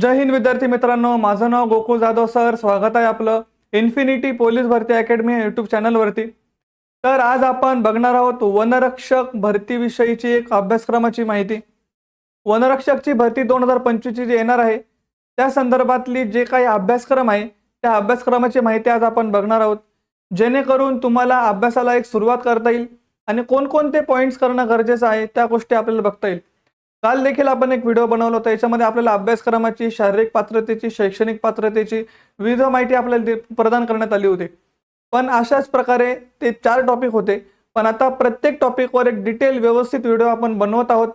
जय हिंद विद्यार्थी मित्रांनो माझं नाव गोकुळ जाधव सर. स्वागत आहे आपलं इन्फिनिटी पोलीस भरती अकॅडमी युट्यूब चॅनलवरती तर आज आपण बघणार आहोत वनरक्षक भरतीविषयीची एक अभ्यासक्रमाची माहिती. वनरक्षकची भरती दोन हजार पंचवीसची जी येणार आहे त्या संदर्भातली जे काही अभ्यासक्रम आहे त्या अभ्यासक्रमाची माहिती आज आपण बघणार आहोत. जेणेकरून तुम्हाला अभ्यासाला एक सुरुवात करता येईल आणि कोणकोणते पॉईंट्स करणं गरजेचं आहे त्या गोष्टी आपल्याला बघता येईल. काल देखील आपण एक व्हिडिओ बनवला होता. याच्यामध्ये आपल्याला अभ्यासक्रमाची शारीरिक पात्रतेची शैक्षणिक पात्रतेची विविध माहिती आपल्याला दे- प्रदान करण्यात आली होती. पण अशाच प्रकारे ते चार टॉपिक होते. पण आता प्रत्येक टॉपिकवर एक डिटेल व्यवस्थित व्हिडिओ आपण बनवत आहोत.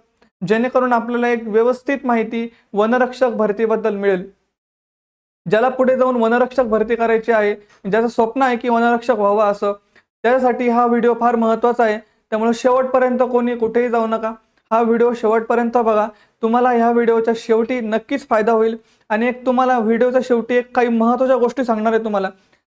जेणेकरून आपल्याला एक व्यवस्थित माहिती वनरक्षक भरतीबद्दल मिळेल. ज्याला पुढे जाऊन वनरक्षक भरती करायची आहे ज्याचं स्वप्न आहे की वनरक्षक व्हावं असं त्यासाठी हा व्हिडिओ फार महत्त्वाचा आहे. त्यामुळे शेवटपर्यंत कोणी कुठेही जाऊ नका. हा व्हिडिओ शेवटपर्यंत बघा. तुम्हाला ह्या व्हिडिओच्या शेवटी नक्कीच फायदा होईल. आणि एक तुम्हाला व्हिडिओच्या शेवटी एक काही महत्त्वाच्या गोष्टी सांगणार आहे तुम्हाला.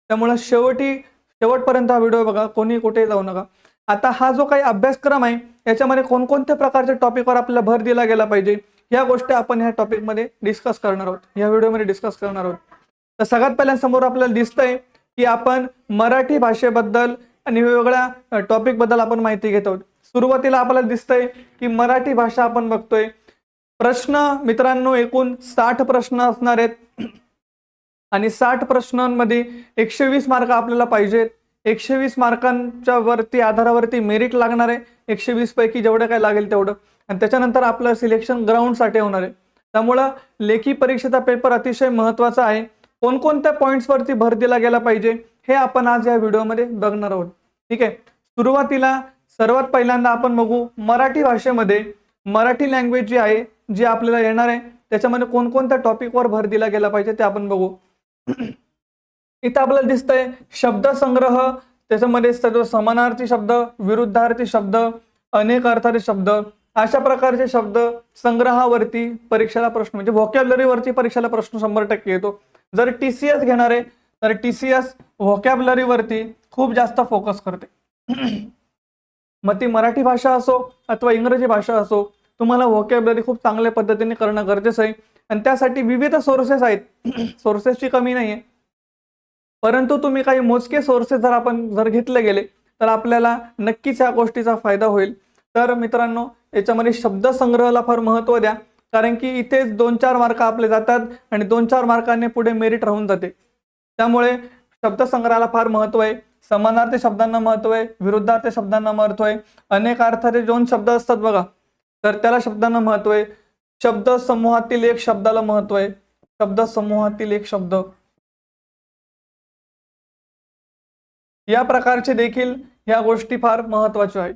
त्यामुळे शेवटी शेवटपर्यंत हा व्हिडिओ बघा. कोणी कुठेही जाऊ नका. आता हा जो काही अभ्यासक्रम आहे याच्यामध्ये कोणकोणत्या प्रकारच्या टॉपिकवर आपल्याला भर दिला गेला पाहिजे? या गोष्टी आपण ह्या टॉपिकमध्ये डिस्कस करणार आहोत. या व्हिडिओमध्ये डिस्कस करणार आहोत. तर सगळ्यात पहिल्यांसमोर आपल्याला दिसतंय की आपण मराठी भाषेबद्दल आणि वेगवेगळ्या टॉपिकबद्दल आपण माहिती घेत आहोत. सुरुवातीला आपल्याला दिसतंय की मराठी भाषा आपण बघतोय. प्रश्न मित्रांनो एकूण साठ प्रश्न असणार आहेत. आणि साठ प्रश्नांमध्ये एकशे वीस मार्क आपल्याला पाहिजेत एकशे वीस मार्कांच्या वरती आधारावरती मेरिट लागणार आहे. एकशे वीस पैकी जेवढं काय लागेल तेवढं. आणि त्याच्यानंतर आपलं सिलेक्शन ग्राउंडसाठी होणार आहे. त्यामुळं लेखी परीक्षेचा पेपर अतिशय महत्त्वाचा आहे. कोणकोणत्या पॉईंट्सवरती भर दिला गेला पाहिजे हे आपण आज या व्हिडिओमध्ये बघणार आहोत. ठीक आहे? सुरुवातीला सर्वात पहिल्यांदा आपण बघू मराठी भाषेमध्ये मराठी लँग्वेज जी आहे जी आपल्याला येणार आहे त्याच्यामध्ये कोणकोणत्या टॉपिकवर भर दिला गेला पाहिजे ते आपण बघू. इथं आपल्याला दिसतंय शब्दसंग्रह त्याच्यामध्ये सर्व समानार्थी शब्द विरुद्धार्थी शब्द अनेक अर्थाचे शब्द अशा प्रकारचे शब्द संग्रहावरती परीक्षेला प्रश्न म्हणजे व्हॉकॅबलरीवरती परीक्षेला प्रश्न शंभर टक्के येतो. जर टी सी एस घेणार आहे तर टी सी एस व्हॉकॅबलरीवरती खूप जास्त फोकस करते. मग ती मराठी भाषा असो अथवा इंग्रजी भाषा असो तुम्हाला व्हॉकॅबलरी खूप चांगल्या पद्धतीने करणं गरजेचं आहे. आणि त्यासाठी विविध सोर्सेस आहेत. सोर्सेसची कमी नाही आहे परंतु तुम्ही काही मोजके सोर्सेस जर आपण जर घेतले गेले तर आपल्याला नक्कीच या गोष्टीचा फायदा होईल. तर मित्रांनो याच्यामध्ये शब्दसंग्रहाला फार महत्त्व द्या. कारण की इथेच दोन चार मार्क आपले जातात आणि दोन चार मार्काने पुढे मेरिट राहून जाते. त्यामुळे शब्दसंग्रहाला फार महत्त्व आहे. समानार्थी शब्दांना महत्त्व आहे विरुद्धार्थी शब्दांना महत्त्व आहे. अनेक अर्थाचे दोन शब्द असतात बघा. तर त्याला शब्दांना महत्त्व आहे. शब्द समूहातील एक शब्दाला महत्त्व आहे. शब्द समूहातील एक शब्द. या प्रकारचे देखील ह्या गोष्टी फार महत्त्वाच्या आहेत.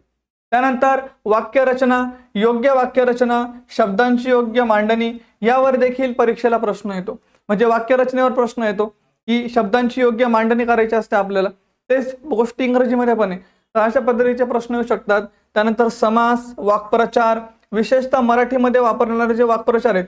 त्यानंतर वाक्यरचना योग्य वाक्यरचना शब्दांची योग्य मांडणी यावर देखील परीक्षेला प्रश्न येतो. म्हणजे वाक्यरचनेवर प्रश्न येतो की शब्दांची योग्य मांडणी करायची असते आपल्याला. तेच गोष्टी इंग्रजीमध्ये पण आहे. तर अशा पद्धतीचे प्रश्न येऊ शकतात. त्यानंतर समास वाक्प्रचार विशेषतः मराठीमध्ये वापरणारे जे वाक्प्रचार आहेत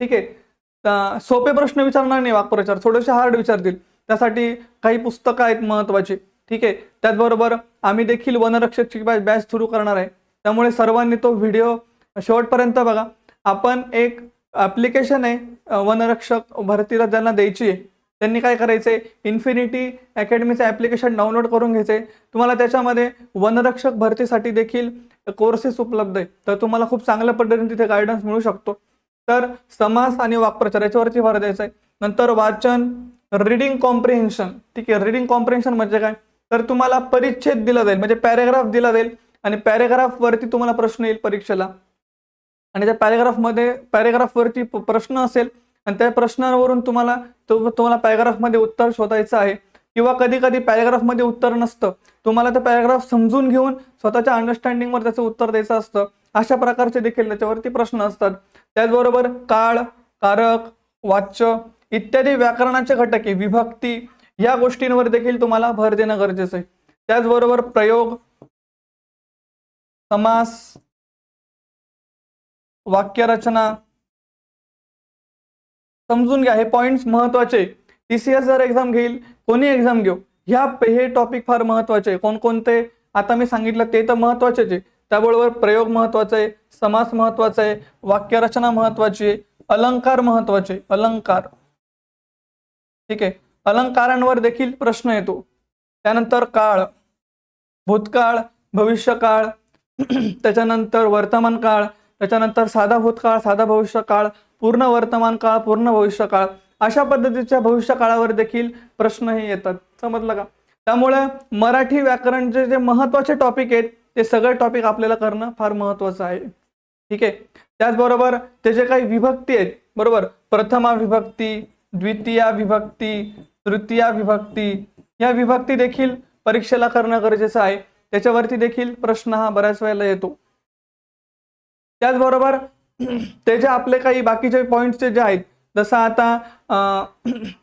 ठीक आहे. सोपे प्रश्न विचारणार नाही वाक्प्रचार थोडेसे हार्ड विचारतील. त्यासाठी काही पुस्तकं आहेत महत्वाची ठीक आहे. त्याचबरोबर आम्ही देखील वनरक्षकची बॅच बॅच सुरू करणार आहे. त्यामुळे सर्वांनी तो व्हिडिओ शेवटपर्यंत बघा. आपण एक ॲप्लिकेशन आहे वनरक्षक भरतीला ज्यांना द्यायची आहे त्यांनी काय करायचे? इन्फिनिटी अकॅडमीचं ॲप्लिकेशन डाउनलोड करून घ्यायचे. तुम्हाला त्याच्यामध्ये वनरक्षक भरतीसाठी देखील कोर्सेस उपलब्ध आहे तर तुम्हाला खूप चांगल्या पद्धतीने तिथे गायडन्स मिळू शकतो. तर समास आणि वाक्प्रचार याच्यावरती भर द्यायचा आहे. नंतर वाचन रिडिंग कॉम्प्रिहेन्शन ठीक आहे रिडिंग कॉम्प्रिहेन्शन म्हणजे काय? तर तुम्हाला परिच्छेद दिला जाईल. म्हणजे पॅरेग्राफ दिला जाईल आणि पॅरेग्राफवरती तुम्हाला प्रश्न येईल परीक्षेला. आणि त्या पॅरेग्राफमध्ये पॅरेग्राफवरती प- प्रश्न असेल आणि त्या प्रश्नावरून तुम्हाला तो तुम्हाला पॅराग्राफमध्ये उत्तर शोधायचं आहे. किंवा कधी कधी पॅरेग्राफमध्ये उत्तर नसतं. तुम्हाला ते पॅराग्राफ समजून घेऊन स्वतःच्या अंडरस्टँडिंगवर त्याचं उत्तर द्यायचं असतं. अशा प्रकारचे देखील त्याच्यावरती प्रश्न असतात. त्याचबरोबर काळ कारक वाच्य इत्यादी व्याकरणाचे घटक आहे. विभक्ती या गोष्टींवर देखील तुम्हाला भर देणं गरजेचं आहे. त्याचबरोबर प्रयोग समास वाक्यरचना समजून घ्या हे पॉईंट्स महत्त्वाचे टी सी एस जर एक्झाम घेईल कोणी एक्झाम घेऊ? ह्या हे टॉपिक फार महत्त्वाचे आहे कोणकोणते? आता मी सांगितलं ते तर महत्वाचेच आहे त्याबरोबर प्रयोग महत्त्वाचा आहे समास महत्त्वाचा आहे वाक्यरचना महत्वाची आहे अलंकार महत्त्वाचे अलंकार. ठीक आहे? अलंकारांवर देखील प्रश्न येतो. त्यानंतर काळ. भूतकाळ भविष्यकाळ त्याच्यानंतर वर्तमान काळ त्याच्यानंतर साधा भूतकाळ साधा भविष्यकाळ पूर्ण वर्तमान काळ पूर्ण भविष्यकाळ अशा पद्धतीच्या भविष्य काळावर देखील प्रश्नही येतात. समजलं का? त्यामुळे मराठी व्याकरणचे जे महत्त्वाचे टॉपिक आहेत ते सगळे टॉपिक आपल्याला करणं फार महत्वाचं आहे. ठीक आहे? त्याचबरोबर ते जे काही विभक्ती आहेत बरोबर? प्रथमा विभक्ती द्वितीया विभक्ती तृतीया विभक्ती या विभक्ती देखील परीक्षेला करणं गरजेचं आहे. त्याच्यावरती देखील प्रश्न हा बऱ्याच वेळेला येतो. त्याचबरोबर ते जे आपले काही बाकीचे पॉईंट्सचे जे आहेत जसं आता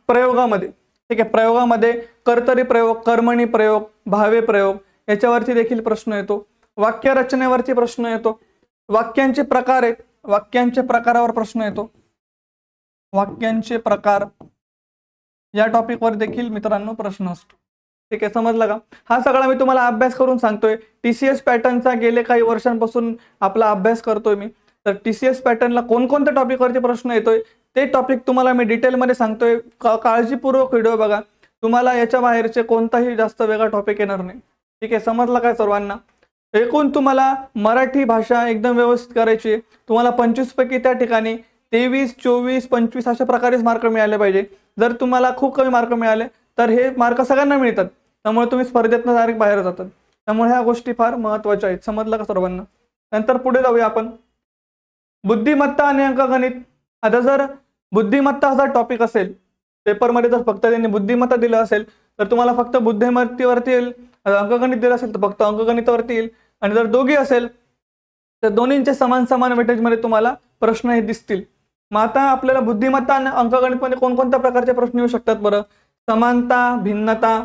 प्रयोगामध्ये ठीक आहे प्रयोगामध्ये कर्तरी प्रयोग कर्मणी प्रयोग भावे प्रयोग याच्यावरती देखील प्रश्न येतो. वाक्यरचनेवरती प्रश्न येतो. वाक्यांचे प्रकार आहेत वाक्यांचे प्रकारावर प्रश्न येतो. वाक्यांचे प्रकार या टॉपिकवर देखील मित्रांनो प्रश्न असतो. ठीक आहे समजलं का? हा सगळा मी तुम्हाला अभ्यास करून सांगतोय. टीसीएस पॅटर्नचा गेले काही वर्षांपासून आपला अभ्यास करतोय मी. तर टीसीएस पॅटर्नला कोणकोणत्या टॉपिकवरती प्रश्न येतोय ते टॉपिक तुम्हाला मी डिटेलमध्ये सांगतोय. का- काळजीपूर्वक व्हिडिओ बघा. तुम्हाला याच्या बाहेरचे कोणताही जास्त वेगळा टॉपिक येणार नाही. ठीक आहे समजलं काय सर्वांना? एकूण तुम्हाला मराठी भाषा एकदम व्यवस्थित करायची आहे. तुम्हाला पंचवीस पैकी त्या ठिकाणी तेवीस चोवीस पंचवीस अशा प्रकारेच मार्क मिळाले पाहिजे. जर तुम्हाला खूप कमी मार्क मिळाले तर हे मार्क सगळ्यांना मिळतात. त्यामुळे तुम्ही स्पर्धेतनं डायरेक्ट बाहेर जातात. त्यामुळे ह्या गोष्टी फार महत्त्वाच्या आहेत. समजलं का सर्वांना? नंतर पुढे जाऊया आपण. बुद्धिमत्ता आणि अंकगणित आता जर बुद्धिमत्ता हा टॉपिक असेल पेपरमध्ये जर फक्त त्यांनी बुद्धिमत्ता दिलं असेल तर तुम्हाला फक्त बुद्धिमत्तेवरती येईल. अंकगणित दिलं असेल तर फक्त अंकगणितावरती येईल. आणि जर दोघी असेल तर दोन्हींचे समान समान वेटेजमध्ये तुम्हाला प्रश्न हे दिसतील. मग आता आपल्याला बुद्धिमत्ता आणि अंकगणितमध्ये कोणकोणत्या प्रकारचे प्रश्न येऊ शकतात बरं? समानता भिन्नता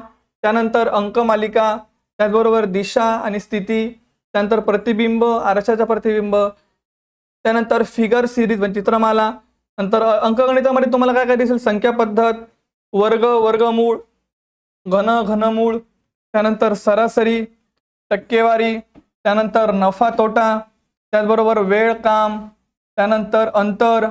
त्यानंतर अंकमालिका त्याचबरोबर दिशा आणि स्थिती त्यानंतर प्रतिबिंब आरशाचा प्रतिबिंब त्यानंतर फिगर सिरीज म्हणजे चित्रमाला नंतर अंकगणितामध्ये तुम्हाला काय काय दिसेल? संख्या पद्धत वर्ग वर्गमूळ घन घनमूळ त्यानंतर सरासरी टक्केवारी त्यानंतर नफा तोटा त्याचबरोबर वेळ काम त्यानंतर अंतर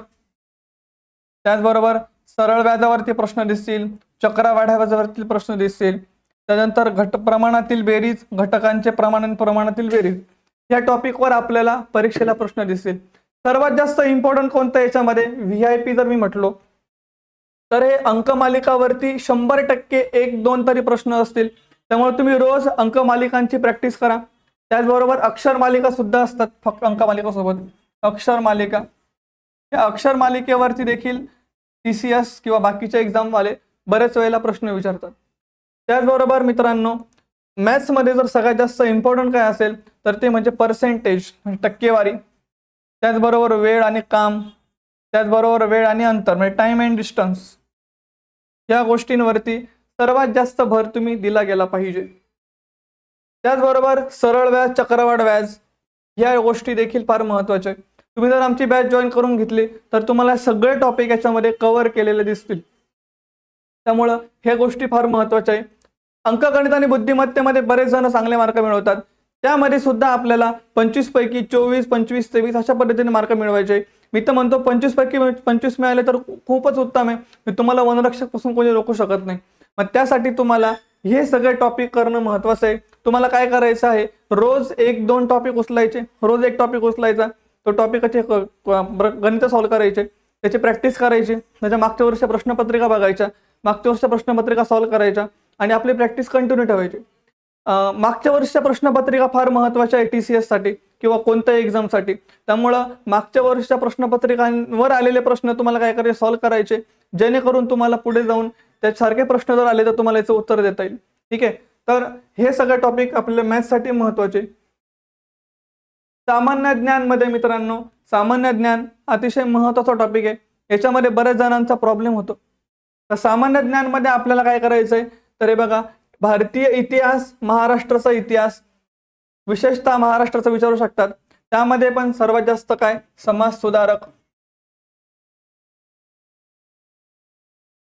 त्याचबरोबर सरळ व्याजावरती प्रश्न दिसतील चक्रवाढ्या व्याजावरती प्रश्न दिसतील त्यानंतर घट प्रमाणातील बेरीज घटकांचे प्रमाण आणि प्रमाणातील बेरीज. या टॉपिकवर आपल्याला परीक्षेला प्रश्न दिसतील सर्वात जास्त इम्पॉर्टंट कोणतं याच्यामध्ये? व्ही आय पी जर मी म्हटलो तर हे अंकमालिकावरती शंभर टक्के एक दोन तरी प्रश्न असतील. त्यामुळे तुम्ही रोज अंकमालिकांची प्रॅक्टिस करा. त्याचबरोबर अक्षर मालिका सुद्धा असतात फक्त अंकमालिकासोबत अक्षर मालिका. या अक्षर मालिकेवरती देखील टी सी एस किंवा बाकीच्या एक्झामवाले बरेच वेळेला प्रश्न विचारतात. त्याचबरोबर मित्रांनो मॅथ्समध्ये जर सगळ्यात जास्त इम्पॉर्टंट काय असेल तर ते म्हणजे पर्सेंटेज म्हणजे टक्केवारी. त्याचबरोबर वेळ आणि काम त्याचबरोबर वेळ आणि अंतर म्हणजे टाइम अँड डिस्टन्स या गोष्टींवरती सर्वात जास्त भर तुम्ही दिला गेला पाहिजे. त्याचबरोबर सरळ व्याज चक्रवाढ व्याज या गोष्टी देखील फार महत्त्वाच्या आहेत. तुम्ही जर आमची बॅच जॉईन करून घेतली तर तुम्हाला सगळे टॉपिक याच्यामध्ये कव्हर केलेले दिसतील. त्यामुळं ह्या गोष्टी फार महत्त्वाच्या आहे अंकगणित आणि बुद्धिमत्तेमध्ये बरेच जण चांगले मार्क मिळवतात. त्यामध्ये सुद्धा आपल्याला पंचवीस पैकी चोवीस पंचवीस तेवीस अशा पद्धतीने मार्क मिळवायचे. मी तर म्हणतो पंचवीस पैकी पंचवीस मिळाले तर खूपच उत्तम आहे. मी तुम्हाला वनरक्षकपासून कोणी रोखू शकत नाही. मग त्यासाठी तुम्हाला हे सगळे टॉपिक करणं महत्वाचं आहे. तुम्हाला काय करायचं आहे? रोज एक दोन टॉपिक उचलायचे. रोज एक टॉपिक उचलायचा. तो टॉपिकचे गणित सॉल्व करायचे. त्याची प्रॅक्टिस करायची. त्याच्या मागच्या वर्षी प्रश्नपत्रिका बघायच्या. मागच्या वर्षी प्रश्नपत्रिका सॉल्व्ह करायच्या. आणि आपली प्रॅक्टिस कंटिन्यू ठेवायची. मागच्या वर्षीच्या प्रश्नपत्रिका फार महत्त्वाच्या आहे टी सी एससाठी किंवा कोणत्याही एक्झामसाठी त्यामुळं मागच्या वर्षीच्या प्रश्नपत्रिकांवर आलेले प्रश्न तुम्हाला काय करायचे? सॉल्व्ह करायचे. जेणेकरून तुम्हाला पुढे जाऊन त्यासारखे प्रश्न जर आले तर तुम्हाला याचं उत्तर देता येईल. ठीक आहे? तर हे सगळे टॉपिक आपल्या मॅथ्ससाठी महत्त्वाचे सामान्य ज्ञानमध्ये मित्रांनो सामान्य ज्ञान अतिशय महत्त्वाचा टॉपिक आहे. याच्यामध्ये बऱ्याच जणांचा प्रॉब्लेम होतो. तर सामान्य ज्ञानमध्ये आपल्याला काय करायचंय? तर हे बघा भारतीय इतिहास महाराष्ट्राचा इतिहास. विशेषतः महाराष्ट्राचा विचारू शकतात. त्यामध्ये पण सर्वात जास्त काय? समाज सुधारक.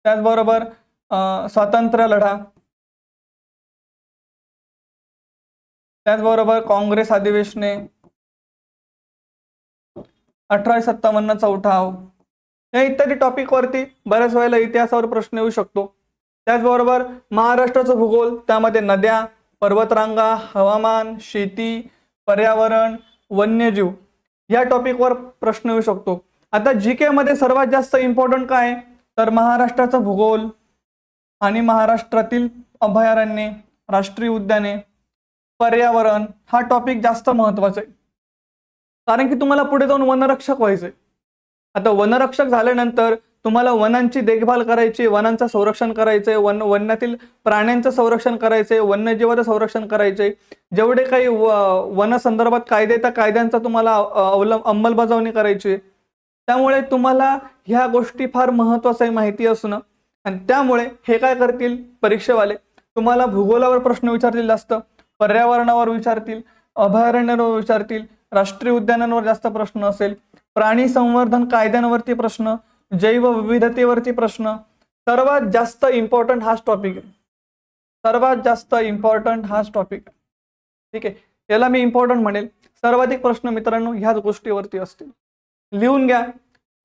त्याचबरोबर स्वातंत्र्य लढा. त्याचबरोबर काँग्रेस अधिवेशने. अठराशे सत्तावन्नचा उठाव. या इत्यादी टॉपिकवरती बऱ्याच वेळेला इतिहासावर प्रश्न येऊ शकतो. त्याचबरोबर महाराष्ट्राचं भूगोल त्यामध्ये नद्या पर्वतरांगा हवामान शेती पर्यावरण वन्यजीव या टॉपिकवर प्रश्न येऊ शकतो. आता जी के मध्ये सर्वात जास्त इम्पॉर्टंट काय? तर महाराष्ट्राचा भूगोल आणि महाराष्ट्रातील अभयारण्ये राष्ट्रीय उद्याने पर्यावरण हा टॉपिक जास्त महत्त्वाचा आहे. कारण की तुम्हाला पुढे जाऊन वनरक्षक व्हायचंय. आता वनरक्षक झाल्यानंतर तुम्हाला वनांची देखभाल करायची वनांचं संरक्षण करायचंय वन वन्यातील प्राण्यांचं संरक्षण करायचंय वन्यजीवाचं संरक्षण करायचंय. जेवढे काही व वन संदर्भात कायदे त्या कायद्यांचा तुम्हाला अवलंब अंमलबजावणी करायची. आहे. त्यामुळे तुम्हाला ह्या गोष्टी फार महत्वाचं आहे माहिती असणं. आणि त्यामुळे हे काय करतील? परीक्षेवाले. तुम्हाला भूगोलावर प्रश्न विचारतील जास्त पर्यावरणावर विचारतील अभयारण्यांवर विचारतील राष्ट्रीय उद्यानांवर जास्त प्रश्न असेल प्राणी संवर्धन कायद्यांवरती प्रश्न जैवविविधतेवरती प्रश्न. सर्वात जास्त इम्पॉर्टंट हाच टॉपिक आहे. सर्वात जास्त इम्पॉर्टंट हाच टॉपिक आहे. ठीक आहे? याला मी इम्पॉर्टंट म्हणेल. सर्वाधिक प्रश्न मित्रांनो ह्याच गोष्टीवरती असतील. लिहून घ्या.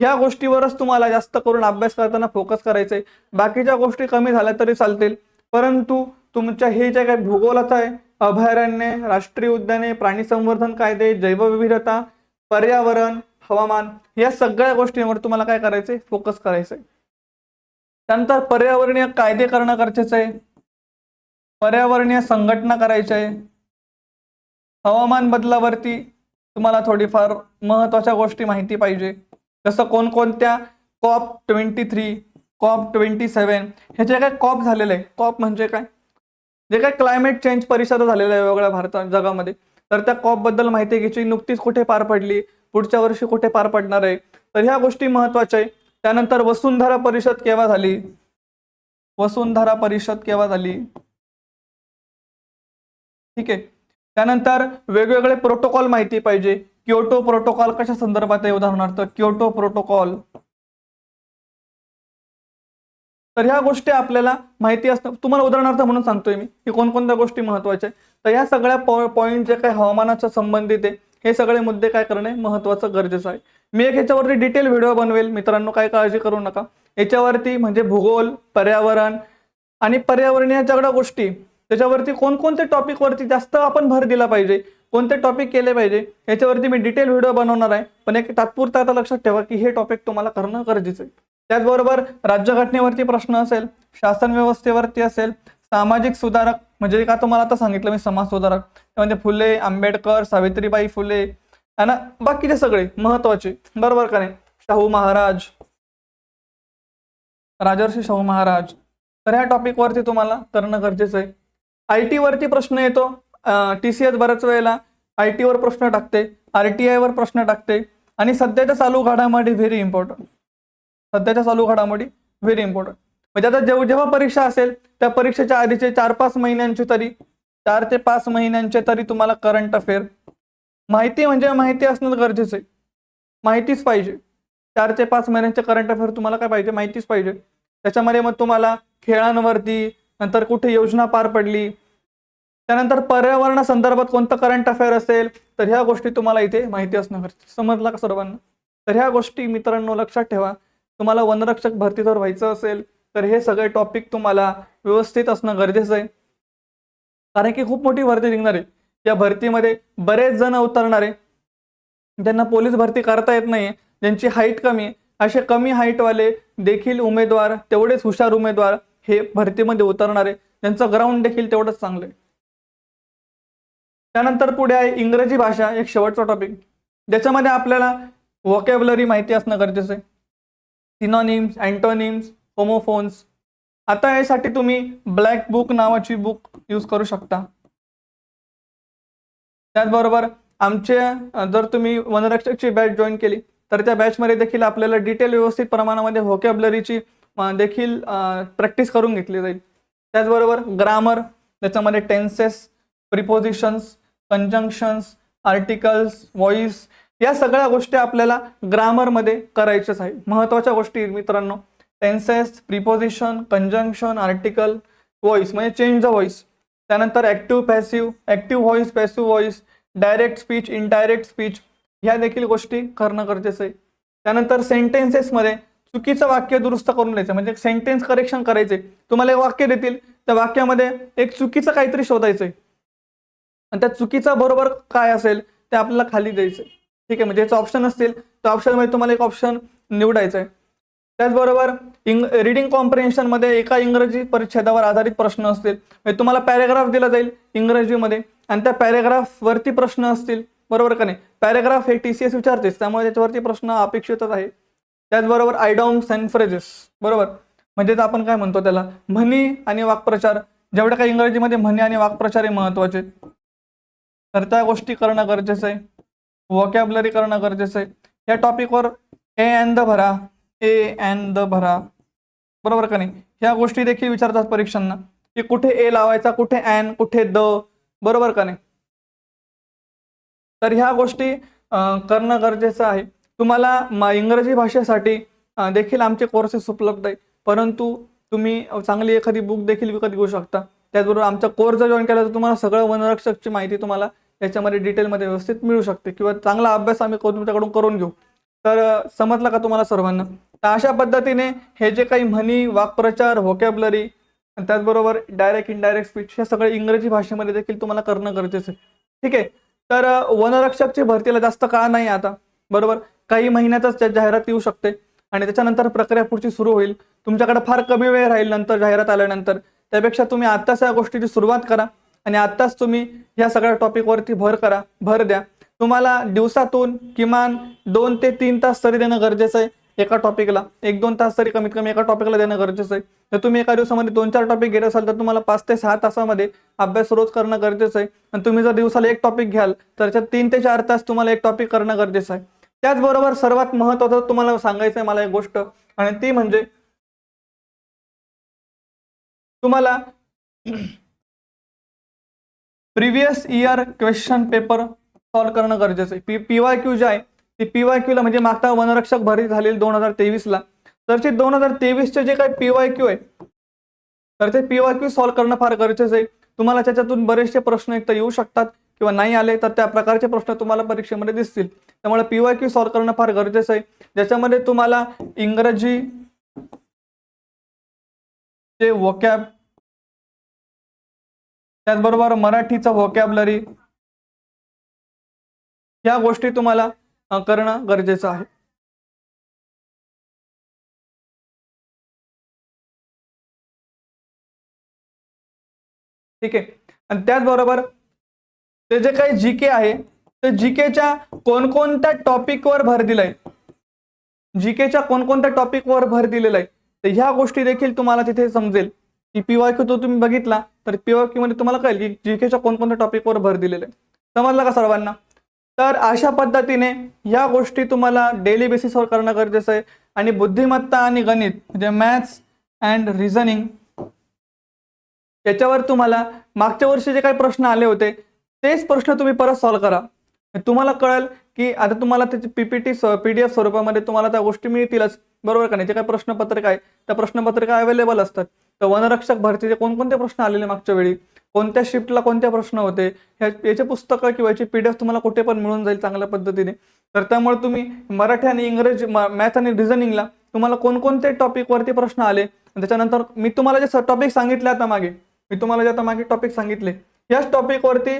ह्या गोष्टीवरच तुम्हाला जास्त करून अभ्यास करताना फोकस करायचा आहे बाकीच्या गोष्टी कमी झाल्या तरी चालतील. परंतु तुमच्या हे जे काही भूगोलाचं आहे अभयारण्ये राष्ट्रीय उद्याने प्राणी संवर्धन कायदे जैवविविधता पर्यावरण हवामान या सगळ्या गोष्टींवर तुम्हाला काय करायचंय? फोकस करायचंय. त्यानंतर पर्यावरणीय कायदे करणं गरजेचं आहे. पर्यावरणीय संघटना करायच्या आहे. हवामान बदलावरती तुम्हाला थोडीफार महत्त्वाच्या गोष्टी माहिती पाहिजे. जसं कोणकोणत्या COP twenty three COP twenty seven हे जे काय कॉप झालेलं आहे. कॉप म्हणजे काय? जे काय क्लायमेट चेंज परिषद झालेलं आहे वेगळ्या भारतात जगामध्ये. तर त्या कॉपबद्दल माहिती घ्यायची. नुकतीच कुठे पार पडली? पुढच्या वर्षी कुठे पार पडणार आहे? तर ह्या गोष्टी महत्त्वाच्या आहे. त्यानंतर वसुंधरा परिषद केव्हा झाली? वसुंधरा परिषद केव्हा झाली? ठीक आहे. त्यानंतर वेगवेगळे प्रोटोकॉल माहिती पाहिजे. क्योटो प्रोटोकॉल कशा संदर्भात आहे उदाहरणार्थ? Kyoto protocol. तर ह्या गोष्टी आपल्याला माहिती असतं तुम्हाला उदाहरणार्थ म्हणून सांगतोय मी की कोणकोणत्या गोष्टी महत्त्वाच्या आहेत. तर ह्या सगळ्या पॉईंट जे काही हवामानाच्या संबंधित आहे हे सगळे मुद्दे काय करणे महत्वाचं गरजेचं आहे. मी एक ह्याच्यावरती डिटेल व्हिडिओ बनवेल. मित्रांनो काय काळजी करू नका. याच्यावरती म्हणजे भूगोल पर्यावरण आणि पर्यावरणीय सगळ्या गोष्टी त्याच्यावरती कोणकोणते टॉपिकवरती जास्त आपण भर दिला पाहिजे कोणते टॉपिक केले पाहिजे याच्यावरती मी डिटेल व्हिडिओ बनवणार आहे. पण एक तात्पुरता आता लक्षात ठेवा की हे टॉपिक तुम्हाला करणं गरजेचं आहे. त्याचबरोबर राज्यघटनेवरती प्रश्न असेल शासन व्यवस्थेवरती असेल सामाजिक सुधारक म्हणजे का तुम्हाला आता सांगितलं मी समाज सुधारक त्यामध्ये फुले आंबेडकर सावित्रीबाई फुले ना? बाकीचे सगळे महत्त्वाचे. बरोबर का नाही? शाहू महाराज. राजर्षी शाहू महाराज. तर ह्या टॉपिक वरती तुम्हाला करणं गरजेचं आहे. आय टी वरती प्रश्न येतो. टी सी एस बऱ्याच वेळेला आय टी वर प्रश्न टाकते आर टी आय वर प्रश्न टाकते आणि सध्याच्या चालू घडामोडी व्हेरी इम्पॉर्टंट सध्याच्या चालू घडामोडी व्हेरी इम्पॉर्टंट म्हणजे आता जेव्हा जेव्हा परीक्षा असेल त्या परीक्षेच्या आधीचे चार पाच महिन्यांची तरी चार ते पाच महिन्यांचे तरी तुम्हाला करंट अफेअर माहिती म्हणजे माहिती असणं गरजेचं आहे. माहितीच पाहिजे. चार ते पाच महिन्यांचे करंट अफेअर तुम्हाला काय पाहिजे? माहितीच पाहिजे. त्याच्यामध्ये मग तुम्हाला खेळांवरती नंतर कुठे योजना पार पडली त्यानंतर पर्यावरणासंदर्भात कोणतं करंट अफेअर असेल तर ह्या गोष्टी तुम्हाला इथे माहिती असणं गरजेचं समजला का सर्वांना? तर ह्या गोष्टी मित्रांनो लक्षात ठेवा. तुम्हाला वनरक्षक भरतीवर व्हायचं असेल तर हे सगळे टॉपिक तुम्हाला व्यवस्थित असणं गरजेचं आहे. कारण की खूप मोठी भरती निघणार आहे. या भरतीमध्ये बरेच जण उतरणार आहे. ज्यांना पोलीस भरती करता येत नाही ज्यांची हाईट कमी आहे असे कमी हाईटवाले देखील उमेदवार तेवढेच हुशार उमेदवार हे भरतीमध्ये उतरणार आहे. त्यांचं ग्राउंड देखील तेवढंच चांगलं आहे. त्यानंतर पुढे आहे इंग्रजी भाषा एक शेवटचा टॉपिक ज्याच्यामध्ये आपल्याला वॉकॅबलरी माहिती असणं गरजेचं आहे. सिनॉनिम्स अँटोनिम्स होमोफोन्स आता यासाठी तुम्ही ब्लॅक बुक नावाची बुक यूज करू शकता. त्याचबरोबर आमचे जर तुम्ही वनरक्षकची बॅच जॉईन केली तर त्या बॅचमध्ये देखील आपल्याला डिटेल व्यवस्थित प्रमाणामध्ये व्होकॅबलरीची देखील प्रॅक्टिस करून घेतली जाईल. त्याचबरोबर ग्रामर त्याच्यामध्ये tenses prepositions conjunctions articles voice या सगळ्या गोष्टी आपल्याला ग्रामरमध्ये करायच्याच आहे महत्त्वाच्या गोष्टी मित्रांनो. Tenses preposition conjunction article voice म्हणजे चेंज द व्हॉइस. त्यानंतर active passive active voice passive voice direct speech indirect speech ह्या देखील गोष्टी करणं गरजेचं आहे. त्यानंतर सेंटेन्सेसमध्ये चुकीचं वाक्य दुरुस्त करून द्यायचं म्हणजे सेंटेन्स करेक्शन करायचे. तुम्हाला एक वाक्य देतील त्या वाक्यामध्ये एक चुकीचं काहीतरी शोधायचं आहे. आणि त्या चुकीचा बरोबर काय असेल ते आपल्याला खाली द्यायचं ठीक आहे म्हणजे याचं ऑप्शन असतील त्या ऑप्शनमध्ये तुम्हाला एक ऑप्शन निवडायचं आहे. त्याचबरोबर इंग रिडिंग कॉम्प्रिहेन्शनमध्ये एका इंग्रजी परिच्छेदावर आधारित प्रश्न असतील. म्हणजे तुम्हाला पॅरेग्राफ दिला जाईल इंग्रजीमध्ये आणि त्या पॅरेग्राफवरती प्रश्न असतील. बरोबर का नाही? पॅरेग्राफ हे टी सी एस विचारतेच त्यामुळे त्याच्यावरती प्रश्न अपेक्षितच आहे. त्याचबरोबर आयडॉम्स अँड फ्रेजेस बरोबर? म्हणजेच आपण काय म्हणतो त्याला? म्हणी आणि वाक्प्रचार. जेवढ्या काही इंग्रजीमध्ये म्हणी आणि वाक्प्रचार हे महत्त्वाचे तर त्या गोष्टी करणं गरजेचं आहे. वॉकॅबलरी करणं गरजेचं आहे. या टॉपिकवर ए अँड द भरा. ए अँड द भरा. बरोबर का नाही? ह्या गोष्टी देखील विचारतात परीक्षांना. की कुठे ए लावायचा कुठे अँड कुठे द? बरोबर का नाही? तर ह्या गोष्टी करणं गरजेचं आहे. तुम्हाला इंग्रजी भाषेसाठी देखील आमचे कोर्सेस उपलब्ध आहे परंतु तुम्ही चांगली एखादी बुक देखील विकत घेऊ शकता. त्याचबरोबर आमचा कोर्स जर जॉईन केला तर तुम्हाला सगळं वनरक्षकची माहिती तुम्हाला याच्यामध्ये डिटेलमध्ये व्यवस्थित मिळू शकते. किंवा चांगला अभ्यास आम्ही तुमच्याकडून करून घेऊ. तर समजलं का तुम्हाला सर्वांना? तर अशा पद्धतीने हे जे काही म्हणी वाक्प्रचार व्होकॅबलरी त्याचबरोबर डायरेक्ट इनडायरेक्ट स्पीच हे सगळे इंग्रजी भाषेमध्ये देखील तुम्हाला करणं गरजेचं आहे. ठीक आहे? तर अं, वनरक्षकची भरतीला जास्त काळ नाही आता. बरोबर? काही महिन्यातच त्या जाहिरात येऊ शकते आणि त्याच्यानंतर प्रक्रिया पुढची सुरू होईल. तुमच्याकडे फार कमी वेळ राहील नंतर जाहिरात आल्यानंतर. त्यापेक्षा तुम्ही आत्ताच या गोष्टीची सुरुवात करा आणि आत्ताच तुम्ही या सगळ्या टॉपिकवरती भर करा भर द्या. तुम्हाला दिवसातून किमान दोन ते तीन तास तरी देणं गरजेचं आहे. एका टॉपिकला एक दोन तास तरी कमीत कमी एका टॉपिकला देणं गरजेचं आहे. तर तुम्ही एका दिवसामध्ये दोन चार टॉपिक घेत असाल तर तुम्हाला पाच ते सहा तासामध्ये अभ्यास रोज करणं गरजेचं आहे. आणि तुम्ही जर दिवसाला एक टॉपिक घ्याल तर त्याच्यात तीन ते चार तास तुम्हाला एक टॉपिक करणं गरजेचं आहे. त्याचबरोबर सर्वात महत्वाचं तुम्हाला सांगायचं आहे मला एक गोष्ट आणि ती म्हणजे तुम्हाला previous year question paper solve करणं गरजेचं आहे. पी पी वाय क्यू जे आहे ती पी वाय क्यूला म्हणजे मागता वनरक्षक भरती झालेली दोन हजार तेवीसला. तर ते दोन हजार तेवीसचे जे काही पी वाय क्यू आहे तर ते पी वाय क्यू सॉल्व्ह करणं फार गरजेचं आहे. तुम्हाला त्याच्यातून बरेचसे प्रश्न एक तर येऊ शकतात किंवा नाही आले तर त्या प्रकारचे प्रश्न तुम्हाला परीक्षेमध्ये दिसतील. त्यामुळे पी वाय क्यू सॉल्व्ह करणं फार गरजेचं आहे. ज्याच्यामध्ये तुम्हाला इंग्रजी चे वोकॅब त्याचबरोबर मराठीचं व्होकॅबलरी या गोष्टी तुम्हाला करणं गरजेचं आहे. ठीक आहे. आणि त्याचबरोबर ते जे काही जी के आहे ते जी केच्या कोणकोणत्या टॉपिकवर भर दिलाय? जी केच्या कोणकोणत्या टॉपिकवर भर दिलेला आहे तर ह्या गोष्टी देखील तुम्हाला तिथे समजेल. की पीवाय क्यू तो तुम्ही बघितला तर पीवाय क्यू मध्ये तुम्हाला कळेल की जीकेच्या कोणकोणत्या टॉपिकवर भर दिलेला आहे समजलं का सर्वांना? तर अशा पद्धतीने या गोष्टी तुम्हाला डेली बेसिसवर करणं गरजेचं आहे. आणि बुद्धिमत्ता आणि गणित म्हणजे मॅथ्स अँड रिझनिंग याच्यावर तुम्हाला मागच्या वर्षी जे काही प्रश्न आले होते तेच प्रश्न तुम्ही परत सॉल्व्ह करा. तुम्हाला कळेल की आता तुम्हाला त्याची पीपीटी पी डी एफ स्वरूपामध्ये तुम्हाला त्या गोष्टी मिळतीलच. बरोबर का नाही? जे काही प्रश्नपत्रिका आहे त्या प्रश्नपत्रिका अवेलेबल असतात. तर वनरक्षक भरतीचे कोणकोणते प्रश्न आलेले मागच्या वेळी? कोणत्या शिफ्टला कोणते प्रश्न होते? ह्या याचे पुस्तकं किंवा याची पी डी एफ तुम्हाला कुठे पण मिळून जाईल चांगल्या पद्धतीने. तर त्यामुळे तुम्ही मराठी आणि इंग्रजी मॅथ आणि रिझनिंगला तुम्हाला कोणकोणते टॉपिकवरती प्रश्न आले? त्याच्यानंतर मी तुम्हाला जे टॉपिक सांगितले आता मागे मी तुम्हाला जे आता मागे टॉपिक सांगितले याच टॉपिकवरती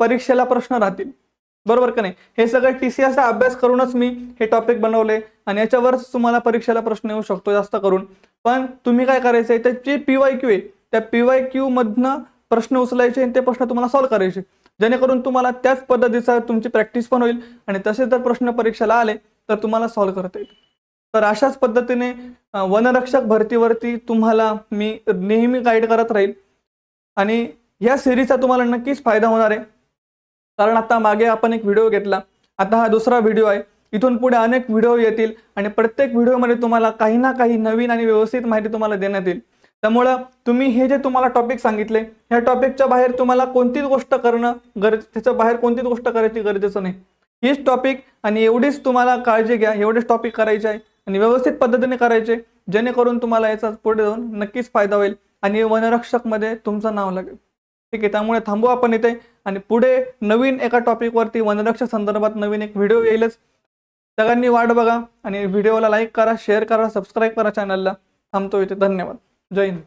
परीक्षेला प्रश्न राहतील. बरोबर का नाही? हे सगळं टी सी एसचा अभ्यास करूनच मी हे टॉपिक बनवले आणि याच्यावरच तुम्हाला परीक्षेला प्रश्न येऊ शकतो जास्त करून. पण तुम्ही काय करायचं आहे त्याची पी वाय क्यू आहे. त्या पी वाय क्यू मधनं प्रश्न उचलायचे आणि ते प्रश्न तुम्हाला सॉल्व्ह करायचे. जेणेकरून तुम्हाला त्याच पद्धतीचा तुमची प्रॅक्टिस पण होईल आणि तसे जर प्रश्न परीक्षेला आले तर तुम्हाला सॉल्व्ह करता येईल. तर अशाच पद्धतीने वनरक्षक भरतीवरती तुम्हाला मी नेहमी गाईड करत राहील. आणि या सिरीजचा तुम्हाला नक्कीच फायदा होणार आहे. कारण आता मागे आपण एक व्हिडिओ घेतला. आता हा दुसरा व्हिडिओ आहे. इथून पुढे अनेक व्हिडिओ येतील आणि प्रत्येक व्हिडिओमध्ये तुम्हाला काही ना काही नवीन आणि व्यवस्थित माहिती तुम्हाला देण्यात येईल. त्यामुळं तुम्ही हे जे तुम्हाला टॉपिक सांगितले ह्या टॉपिकच्या बाहेर तुम्हाला कोणतीच गोष्ट करणं गरज त्याच्या बाहेर कोणतीच गोष्ट करायची गरजेचं नाही. हीच टॉपिक आणि एवढीच तुम्हाला काळजी घ्या एवढेच टॉपिक करायचे आहे आणि व्यवस्थित पद्धतीने करायचे जेणेकरून तुम्हाला याचा पुढे जाऊन नक्कीच फायदा होईल आणि वनरक्षकमध्ये तुमचं नाव लागेल. ठीक आहे त्यामुळे थांबू आपण इथे आणि पुढे नवीन एका टॉपिकवरती वनरक्षक संदर्भात नवीन एक व्हिडिओ येईलच. सगळ्यांनी वाट बघा आणि व्हिडिओला लाईक करा शेअर करा सबस्क्राईब करा चॅनलला थांबतो इथे धन्यवाद. जय हिंद